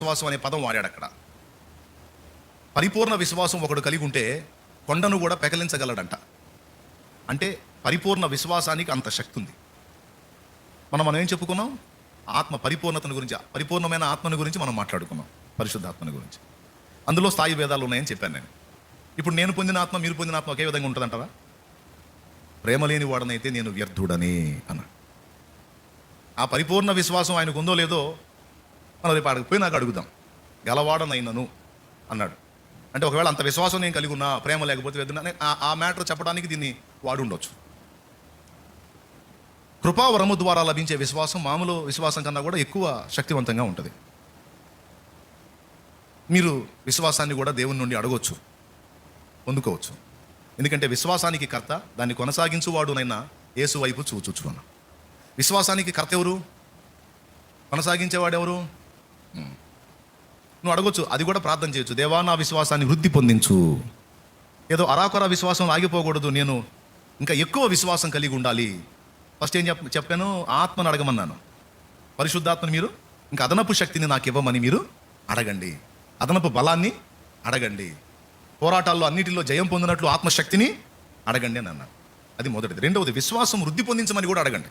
విశ్వాసం అనే పదం వాడాడు అక్కడ. పరిపూర్ణ విశ్వాసం ఒకడు కలిగి ఉంటే కొండను కూడా పెకలించగలడంట. అంటే పరిపూర్ణ విశ్వాసానికి అంత శక్తి ఉంది మనం మనం ఏం చెప్పుకున్నాం? ఆత్మ పరిపూర్ణతను గురించి పరిపూర్ణమైన ఆత్మని గురించి మనం మాట్లాడుకున్నాం పరిశుద్ధాత్మను గురించి. అందులో స్థాయి భేదాలు ఉన్నాయని చెప్పాను నేను. ఇప్పుడు నేను పొందిన ఆత్మ మీరు పొందిన ఆత్మ ఒకే విధంగా ఉంటుందంటారా ప్రేమ లేని వాడనైతే నేను వ్యర్థుడని అన్న ఆ పరిపూర్ణ విశ్వాసం ఆయనకు ఉందో లేదో మనం రేపు అడిగిపోయి నాకు అడుగుదాం. గలవాడనైనను అన్నాడు. అంటే ఒకవేళ అంత విశ్వాసం నేను కలిగి ఉన్నా ప్రేమ లేకపోతే ఆ- మ్యాటర్ చెప్పడానికి దీన్ని వాడు ఉండొచ్చు కృపావరము ద్వారా లభించే విశ్వాసం మామూలు విశ్వాసం కన్నా కూడా ఎక్కువ శక్తివంతంగా ఉంటుంది. మీరు విశ్వాసాన్ని కూడా దేవుని నుండి అడగొచ్చు. పొందుకోవచ్చు. ఎందుకంటే విశ్వాసానికి కర్త దాన్ని కొనసాగించువాడునైనా యేసు వైపు చూచుచు విశ్వాసానికి కర్త ఎవరు? కొనసాగించేవాడెవరు? నువ్వు అడగొచ్చు అది కూడా ప్రార్థన చేయొచ్చు. దేవా నా విశ్వాసాన్ని వృద్ధి పొందించు. ఏదో అరాకొర విశ్వాసం ఆగిపోకూడదు నేను ఇంకా ఎక్కువ విశ్వాసం కలిగి ఉండాలి. ఫస్ట్ ఏం చెప్ చెప్పాను? ఆత్మను అడగమన్నాను. పరిశుద్ధాత్మని మీరు ఇంకా అదనపు శక్తిని నాకు ఇవ్వమని మీరు అడగండి. అదనపు బలాన్ని అడగండి. పోరాటాల్లో అన్నిటిలో జయం పొందినట్లు ఆత్మశక్తిని అడగండి అని అన్నాను. అది మొదటిది. రెండవది విశ్వాసం వృద్ధి పొందించమని కూడా అడగండి.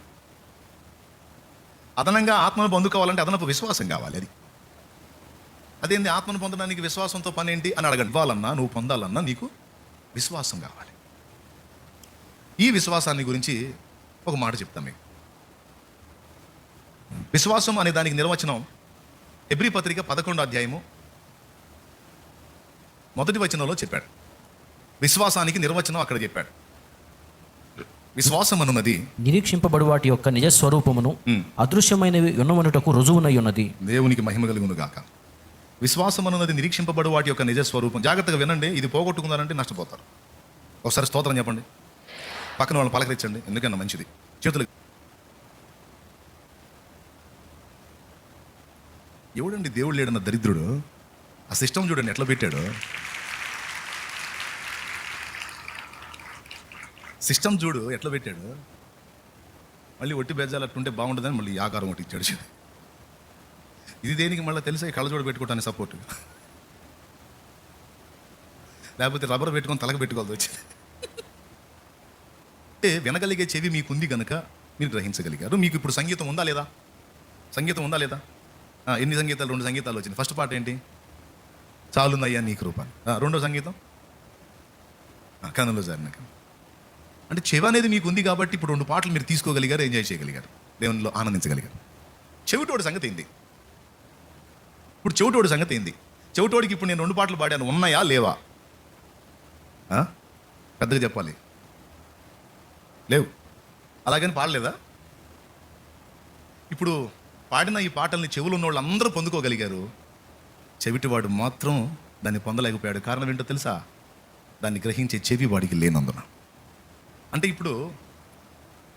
అదనంగా ఆత్మను పొందుకోవాలంటే అదనపు విశ్వాసం కావాలి అది. అదేంది ఆత్మను పొందడానికి విశ్వాసంతో పని ఏంటి అని అడగండి. ఇవ్వాలన్నా నువ్వు పొందాలన్నా నీకు విశ్వాసం కావాలి. ఈ విశ్వాసాన్ని గురించి ఒక మాట చెప్తాం మీకు. విశ్వాసం అనే దానికి నిర్వచనం ఎబ్రి పత్రిక పదకొండో అధ్యాయము మొదటి వచనంలో చెప్పాడు. విశ్వాసానికి నిర్వచనం అక్కడ చెప్పాడు. విశ్వాసం అనున్నది నిరీక్షింపబడు వాటి యొక్క నిజ స్వరూపమును ఉమ్. అదృశ్యమైనవి ఉన్నవనుటకు రుజువునై ఉన్నది. దేవునికి మహిమ కలుగును గాక. విశ్వాసం అన్నది నిరీక్షింపబడు వాటి యొక్క నిజ స్వరూపం. జాగ్రత్తగా వినండి ఇది పోగొట్టుకున్నారంటే నష్టపోతారు. ఒకసారి స్తోత్రం చెప్పండి. పక్కన వాళ్ళని పలకరించండి ఎందుకన్నా మంచిది. చేతులు ఎవడండి దేవుడు లేడన్న దరిద్రుడు? ఆ సిస్టమ్ చూడండి ఎట్లా పెట్టాడు? సిస్టమ్ చూడు ఎట్లా పెట్టాడు? మళ్ళీ ఒట్టి బెజ్జాలు అట్టుంటే బాగుంటుందని మళ్ళీ ఈ ఆకారం ఒకటి ఇచ్చాడు ఇది దేనికి మళ్ళీ తెలిసే కళ్ళజోడు పెట్టుకోవటానికి సపోర్ట్ లేకపోతే రబ్బర్ పెట్టుకొని తలకు పెట్టుకోవాల్సి వచ్చింది. అంటే వినగలిగే చెవి మీకుంది కనుక మీరు గ్రహించగలిగారు. మీకు ఇప్పుడు సంగీతం ఉందా లేదా? సంగీతం ఉందా లేదా? ఎన్ని సంగీతాలు? రెండు సంగీతాలు వచ్చింది ఫస్ట్ పాట ఏంటి? చాలుందయ్యా నీ కృప రెండో సంగీతం? ఆ, కనులు జారినాక అంటే చెవి అనేది మీకు ఉంది కాబట్టి ఇప్పుడు రెండు పాటలు మీరు తీసుకోగలిగారు ఎంజాయ్ చేయగలిగారు. దేవునిలో ఆనందించగలిగారు. చెవిటోడి సంగతి ఏంది ఇప్పుడు చెవిటోడి సంగతి ఏంది? చెవిటోడికి ఇప్పుడు నేను రెండు పాటలు పాడాను ఉన్నాయా లేవా? పెద్దగా చెప్పాలి. లేవు. అలాగని పాడలేదా? ఇప్పుడు పాడిన ఈ పాటల్ని చెవులు ఉన్న వాళ్ళు అందరూ పొందుకోగలిగారు. చెవిటివాడు మాత్రం దాన్ని పొందలేకపోయాడు. కారణం ఏంటో తెలుసా? దాన్ని గ్రహించే చెవి వాడికి లేనందున. అంటే ఇప్పుడు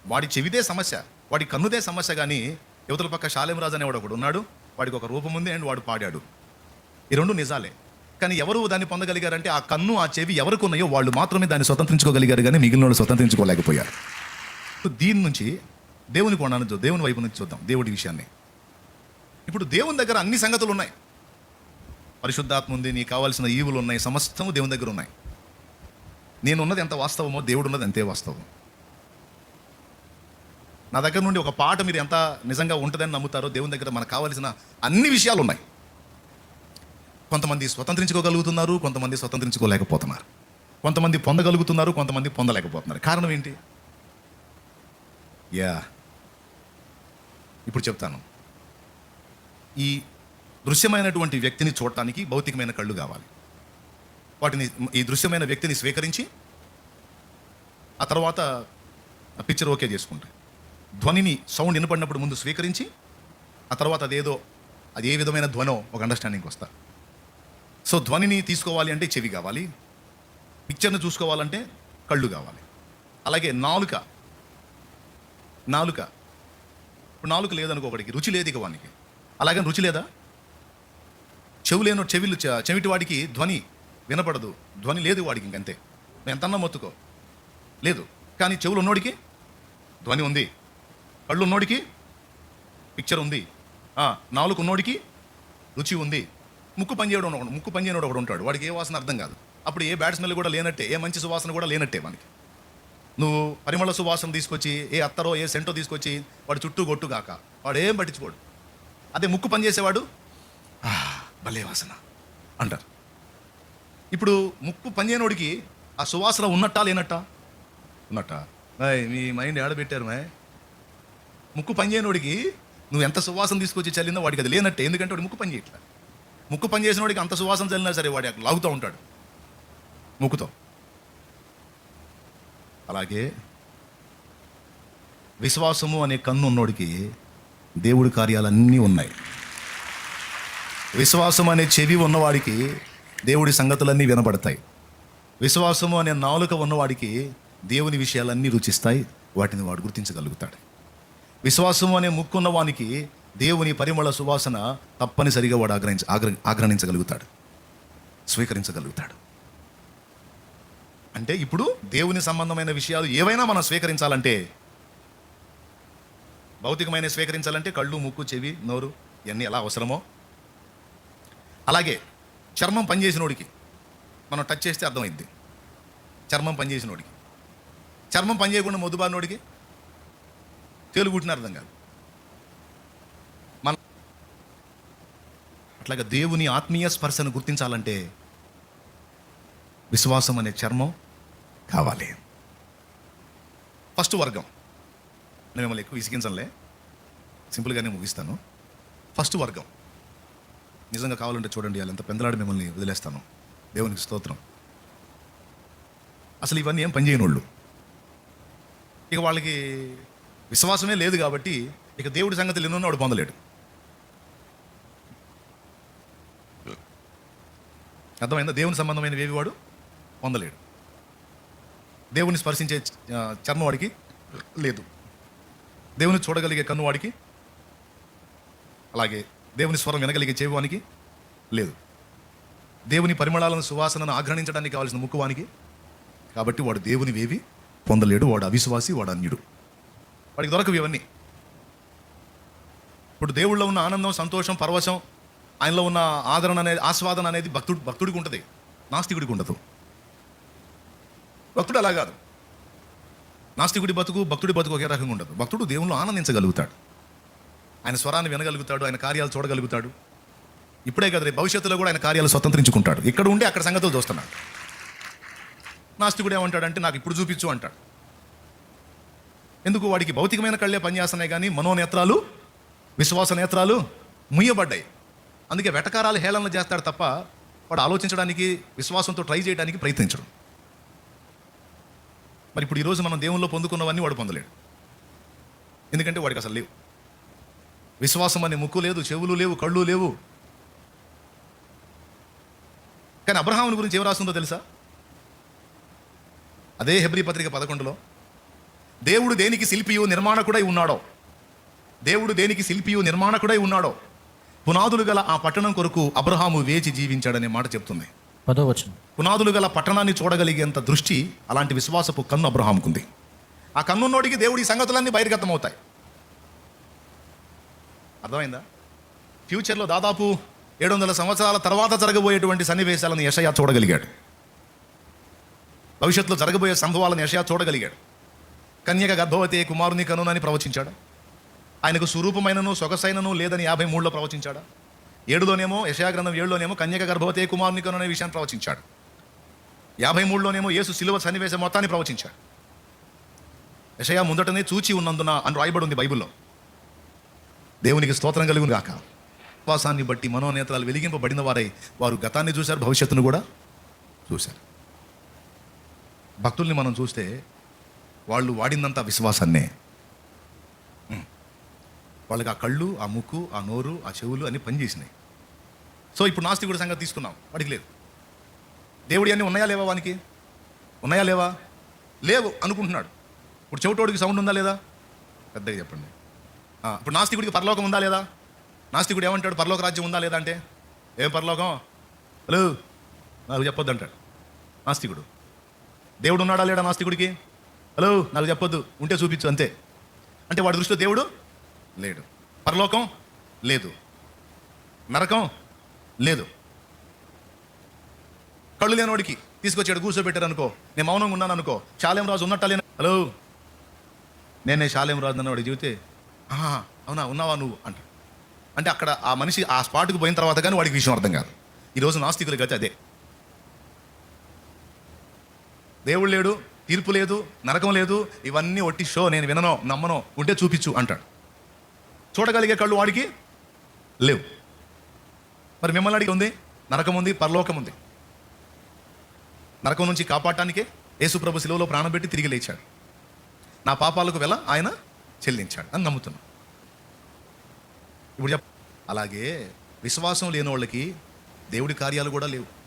వాడి చెవిదే సమస్య వాడి కన్నుదే సమస్య కానీ యువతల పక్క శాలేమరాజు అనేవాడు ఒకడు ఉన్నాడు. వాడికి ఒక రూపం ఉంది అండ్ వాడు పాడాడు. ఈ రెండు నిజాలే. కానీ ఎవరు దాన్ని పొందగలిగారంటే ఆ కన్ను ఆ చెవి ఎవరికి ఉన్నాయో వాళ్ళు మాత్రమే దాన్ని స్వతంత్రించుకోగలిగారు కానీ మిగిలిన వాళ్ళు స్వతంత్రించుకోలేకపోయారు. దీని నుంచి దేవుని కొనాలని దేవుని వైపు నుంచి చూద్దాం దేవుడి విషయాన్ని. ఇప్పుడు దేవుని దగ్గర అన్ని సంగతులు ఉన్నాయి పరిశుద్ధాత్మ ఉంది నీకు కావాల్సిన ఈవులు ఉన్నాయి సమస్తము దేవుని దగ్గర ఉన్నాయి. నేను ఉన్నది ఎంత వాస్తవమో దేవుడు ఉన్నది అంతే వాస్తవం. నా దగ్గర నుండి ఒక పాట మీరు ఎంత నిజంగా ఉంటుందని నమ్ముతారో దేవుని దగ్గర మనకు కావాల్సిన అన్ని విషయాలు ఉన్నాయి. కొంతమంది స్వతంత్రించుకోగలుగుతున్నారు కొంతమంది స్వతంత్రించుకోలేకపోతున్నారు. కొంతమంది పొందగలుగుతున్నారు కొంతమంది పొందలేకపోతున్నారు. కారణం ఏంటి? యా. ఇప్పుడు చెప్తాను. ఈ దృశ్యమైనటువంటి వ్యక్తిని చూడటానికి భౌతికమైన కళ్ళు కావాలి. వాటిని ఈ దృశ్యమైన వ్యక్తిని స్వీకరించి ఆ తర్వాత పిక్చర్ ఓకే చేసుకుంటాయి. ధ్వనిని సౌండ్ వినపడినప్పుడు ముందు స్వీకరించి ఆ తర్వాత అదేదో అది ఏ విధమైన ధ్వనో ఒక అండర్స్టాండింగ్కి వస్తా. సో ధ్వనిని తీసుకోవాలి అంటే చెవి కావాలి పిక్చర్ని చూసుకోవాలంటే కళ్ళు కావాలి. అలాగే నాలుక నాలుక. ఇప్పుడు నాలుక లేదనుకో ఒకడికి రుచి లేదు ఇక వానికి. అలాగని రుచి లేదా? చెవు లేను చెవిలు చెవిటి వాడికి ధ్వని వినపడదు. ధ్వని లేదు వాడికి ఇంకంతే. నువ్వు ఎంతన్నా మొత్తుకో. లేదు. కానీ చెవులు ఉన్నోడికి ధ్వని ఉంది. కళ్ళు ఉన్నోడికి పిక్చర్ ఉంది. నాలుగు ఉన్నోడికి రుచి ఉంది. ముక్కు పనిచేయడం ఒకడు ముక్కు పనిచేయడం ఒకడు ఉంటాడు. వాడికి ఏ వాసన అర్థం కాదు. అప్పుడు ఏ బ్యాడ్ స్మెల్ కూడా లేనట్టే ఏ మంచి సువాసన కూడా లేనట్టే మనకి. నువ్వు పరిమళ సువాసన తీసుకొచ్చి ఏ అత్తరో ఏ సెంటో తీసుకొచ్చి వాడు చుట్టూ కొట్టుగాక వాడు ఏం పట్టించుకోడు. అదే ముక్కు పనిచేసేవాడు? భలే వాసన. అంటారు. ఇప్పుడు ముక్కు పనిచేయనోడికి ఆ సువాసన ఉన్నట్టా లేనట్టా? ఉన్నట్టా. మీ మైండ్ ఆడబెట్టారు మే ముక్కు పనిచేయనోడికి నువ్వు ఎంత సువాసన తీసుకొచ్చి చల్లిందో వాడికి అది లేనట్టే. ఎందుకంటే వాడు ముక్కు పని చేయట్లా. ముక్కు పని చేసిన వాడికి అంత సువాసన చల్లినా సరే వాడి అక్కడ లాగుతూ ఉంటాడు. ముక్కుతో. అలాగే విశ్వాసము అనే కన్ను ఉన్నోడికి దేవుడి కార్యాలన్నీ ఉన్నాయి. విశ్వాసం అనే చెవి ఉన్నవాడికి దేవుడి సంగతులన్నీ వినబడతాయి. విశ్వాసము అనే నాలుక ఉన్నవాడికి దేవుని విషయాలన్నీ రుచిస్తాయి. వాటిని వాడు గుర్తించగలుగుతాడు. విశ్వాసం అనే ముక్కున్న వానికి దేవుని పరిమళ సువాసన తప్పనిసరిగా వాడు ఆగ్రహించ ఆగ్ర ఆగ్రహించగలుగుతాడు. స్వీకరించగలుగుతాడు. అంటే ఇప్పుడు దేవుని సంబంధమైన విషయాలు ఏవైనా మనం స్వీకరించాలంటే భౌతికమైన స్వీకరించాలంటే కళ్ళు ముక్కు చెవి నోరు ఇవన్నీ ఎలా అవసరమో. అలాగే చర్మం పనిచేసినోడికి మనం టచ్ చేస్తే అర్థమైంది చర్మం పనిచేసినోడికి. చర్మం పనిచేయకుండా మొద్దుబారినోడికి తేలుగుట్టిన అర్థం కాదు. మన అట్లాగా దేవుని ఆత్మీయ స్పర్శను గుర్తించాలంటే విశ్వాసం అనే చర్మం కావాలి. ఫస్ట్ వర్గం. నేను మిమ్మల్ని ఎక్కువ విసిగించలే సింపుల్గానే ముగిస్తాను. ఫస్ట్ వర్గం. నిజంగా కావాలంటే చూడండి వాళ్ళు ఎంత పెందలాడి మిమ్మల్ని వదిలేస్తాను. దేవునికి స్తోత్రం. అసలు ఇవన్నీ ఏం పనిచేయని వాళ్ళు ఇక వాళ్ళకి విశ్వాసమే లేదు కాబట్టి ఇక దేవుడి సంగతి ఎన్నో వాడు పొందలేడు. అర్థమైందా? దేవుని సంబంధమైన ఏవి వాడు పొందలేడు. దేవుని స్పర్శించే చర్మం వాడికి లేదు. దేవుని చూడగలిగే కన్ను వాడికి అలాగే దేవుని స్వరం వినగలిగే చెవివానికి లేదు. దేవుని పరిమళాలను సువాసనను ఆగ్రహించడానికి కావాల్సిన ముక్కువానికి కాబట్టి వాడు దేవుని వేవి పొందలేడు. వాడు అవిశ్వాసి వాడు అన్యుడు. వాడికి దొరకవు ఇవన్నీ. ఇప్పుడు దేవుళ్ళో ఉన్న ఆనందం సంతోషం పరవశం ఆయనలో ఉన్న ఆదరణ అనేది ఆస్వాదన అనేది భక్తుడు భక్తుడికి ఉంటుంది. నాస్తికుడికి ఉండదు. భక్తుడు అలా కాదు. నాస్తికుడి బతుకు భక్తుడి బతుకు ఒకే రకంగా ఉండదు. భక్తుడు దేవుళ్ళు ఆనందించగలుగుతాడు. ఆయన స్వరాన్ని వినగలుగుతాడు ఆయన కార్యాలు చూడగలుగుతాడు. ఇప్పుడే కదా రేపు భవిష్యత్తులో కూడా ఆయన కార్యాలు స్వతంత్రించుకుంటాడు. ఇక్కడ ఉండి అక్కడ సంగతులు చూస్తున్నాడు. నాస్తికుడు ఏమంటాడంటే నాకు ఇప్పుడు చూపించు అంటాడు. ఎందుకు వాడికి భౌతికమైన కళ్ళే పనిచేస్తున్నాయి కానీ మనోనేత్రాలు విశ్వాస నేత్రాలు ముయ్యబడ్డాయి. అందుకే వెటకారాలు హేళనలు చేస్తాడు తప్ప వాడు ఆలోచించడానికి విశ్వాసంతో ట్రై చేయడానికి ప్రయత్నించడు. మరి ఇప్పుడు ఈరోజు మనం దేవుల్లో పొందుకున్నవన్నీ వాడు పొందలేడు. ఎందుకంటే వాడికి అసలు లేవు. విశ్వాసం అనే ముక్కు లేదు చెవులు లేవు కళ్ళు లేవు. కానీ అబ్రహాముని గురించి ఏం రాస్తుందో తెలుసా? అదే హెబ్రి పత్రిక పదకొండులో దేవుడు దేనికి శిల్పియు నిర్మాణకుడై ఉన్నాడో? దేవుడు దేనికి శిల్పియు నిర్మాణకుడై ఉన్నాడో? పునాదులు గల ఆ పట్టణం కొరకు అబ్రహాము వేచి జీవించాడనే మాట చెప్తుంది. పదో వచనం. పునాదులు గల పట్టణాన్ని చూడగలిగేంత దృష్టి అలాంటి విశ్వాసపు కన్ను అబ్రహాంకుంది ఆ కన్నున్నోడికి దేవుడి సంగతులన్నీ బహిర్గతమవుతాయి. అర్థమైందా? ఫ్యూచర్లో దాదాపు ఏడు వందల సంవత్సరాల తర్వాత జరగబోయేటువంటి సన్నివేశాలను యషయా చూడగలిగాడు. భవిష్యత్తులో జరగబోయే సంభవాలను యషయా చూడగలిగాడు. కన్యక గర్భవతి కుమారుని కనునని ప్రవచించాడా. ఆయనకు స్వరూపమైనను సొగసైనను లేదని యాభై మూడులో ప్రవచించాడా. ఏడులోనేమో యశాగ్రంథం ఏడులోనేమో కన్యక గర్భవతి కుమారుని కనునే విషయాన్ని ప్రవచించాడు. యాభై మూడులోనేమో యేసు సిలువ సన్నివేశం మొత్తాన్ని ప్రవచించాడు. యషయా ముందటనే చూచి ఉన్నందున అని రాయబడి ఉంది బైబిల్లో. దేవునికి స్తోత్రం కలుగును గాక. విశ్వాసాన్ని బట్టి మనోనేత్రాలు వెలిగింపబడిన వారై వారు గతాన్ని చూశారు భవిష్యత్తును కూడా చూశారు. భక్తుల్ని మనం చూస్తే వాళ్ళు వాడినంత విశ్వాసాన్నే. వాళ్ళకి ఆ కళ్ళు ఆ ముక్కు ఆ నోరు ఆ చెవులు అన్నీ పనిచేసినాయి సో ఇప్పుడు నాస్తికుడి సంగతి తీసుకున్నాం. వాడికి లేదు. దేవుడి అన్నీ ఉన్నాయా లేవా వానికి? ఉన్నాయా లేవా? లేవు అనుకుంటున్నాడు. ఇప్పుడు చెవిటోడికి సౌండ్ ఉందా లేదా? పెద్దగా చెప్పండి. ఇప్పుడు నాస్తికుడికి పరలోకం ఉందా లేదా? నాస్తికుడు ఏమంటాడు? పరలోక రాజ్యం ఉందా లేదా అంటే? ఏం పరలోకం? హలో? నాకు చెప్పొద్దు అంటాడు నాస్తికుడు. దేవుడు ఉన్నాడా లేడా నాస్తికుడికి? హలో నాకు చెప్పొద్దు. ఉంటే చూపించు అంతే. అంటే వాడి దృష్టిలో దేవుడు? లేడు. పరలోకం? లేదు. నరకం? లేదు. కళ్ళు లేనివాడికి తీసుకొచ్చాడు కూర్చోబెట్టారు అనుకో. నేను మౌనంగా ఉన్నాను అనుకో. శాలేం రాజు ఉన్నట్ట లేనా హలో? నేనే శాలేం రాజు అన్నవాడు చెబితే "ఆహా, అవునా ఉన్నావా నువ్వు? అంట. అంటే అక్కడ ఆ మనిషి ఆ స్పాట్కి పోయిన తర్వాత కానీ వాడికి విషయం అర్థం కాదు. ఈరోజు నాస్తికుల గతి అదే. దేవుడు లేడు. తీర్పు లేదు నరకం లేదు ఇవన్నీ ఒట్టి షో నేను విననో నమ్మనో ఉంటే చూపించు అంటాడు. చూడగలిగే కళ్ళు వాడికి లేవు. మరి మిమ్మల్ని అడిగి ఉంది నరకం ఉంది పరలోకం ఉంది. నరకం నుంచి కాపాడటానికే యేసుప్రభు శిలువలో ప్రాణం పెట్టి తిరిగి లేచాడు. నా పాపాలకు వెళ్ళ ఆయన చెల్లించాడు అని నమ్ముతున్నాను ఇప్పుడు చెప్ అలాగే విశ్వాసం లేని వాళ్ళకి దేవుడి కార్యాలు కూడా లేవు.